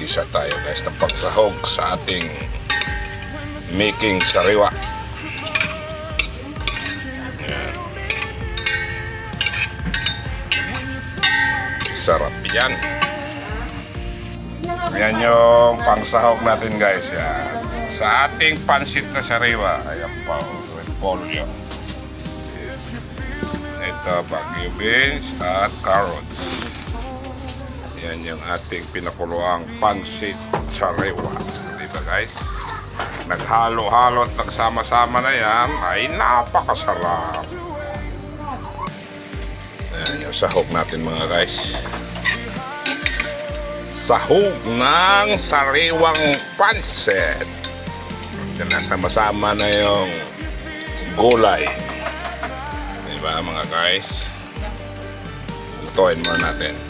Gisa tayo guys ng pagsahog sa ating making sariwa. Yan. Sarap yan. Yan yung pangsahog natin guys. Yan. Sa ating pansit na sariwa. Ayan pa. Repolyo. Ito, bagyo beans at carrots. Yan yung ating pinakuluang pansit sariwa. Diba guys? Naghalo-halo at nagsama-sama na yan ay napakasarap. Ayan yung sahog natin mga guys. Sahog ng sariwang pansit. Yan nasama-sama na yung gulay. Diba mga guys? Lutuin muna natin.